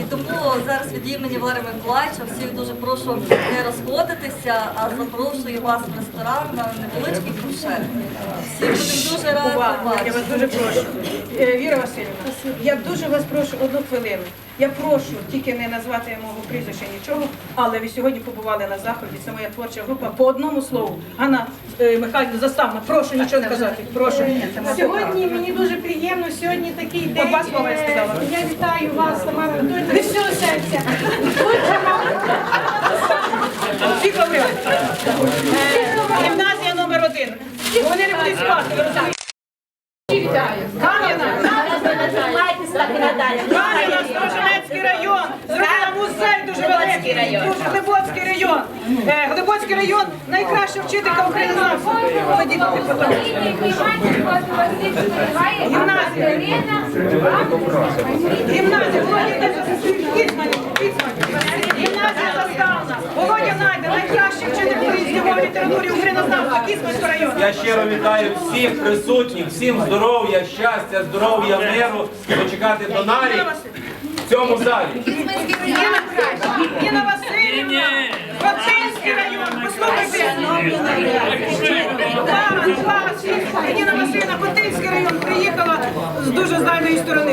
І тому зараз від імені Валерія Миколаївича всіх дуже прошу не розходитися, а запрошую вас в ресторан на невеличкий фуршет. Всі будемо дуже раді я вас дуже прошу. Е, Віра Васильівна, я дуже вас прошу одну хвилину. Я прошу тільки не назвати мого прізвища нічого, але ви сьогодні побували на заході. Це моя творча група. По одному слову. Ганна Михайлівна, заставна, прошу нічого не казати. Прошу. Сьогодні мені дуже приємно, сьогодні такий день. два слова я сказала. Е, Я вітаю вас, Тамара Анатольовна, від всього серця. Всі. Е, Гімназія номер один. Вони не будуть спати. ви розумієте? Кам'яна. Кам'яна, Сторожинецький район. Зробила музей дуже великий. Дуже Глибоцький район. Е, Глибоцький район найкраща вчителька депутат. Гімназія. Гімназія, Володя. Гімназія заставна. Володя Найде, найкращий вчитель української мови літератури українознавства, Кіцманського району. Я щиро вітаю всіх присутніх, всім здоров'я, щастя, здоров'я, миру, дочекати донарів в цьому залі. Ніна, Ніна Васильівна, Васильівна, Ватинський район приїхала з дуже з дальньої сторони.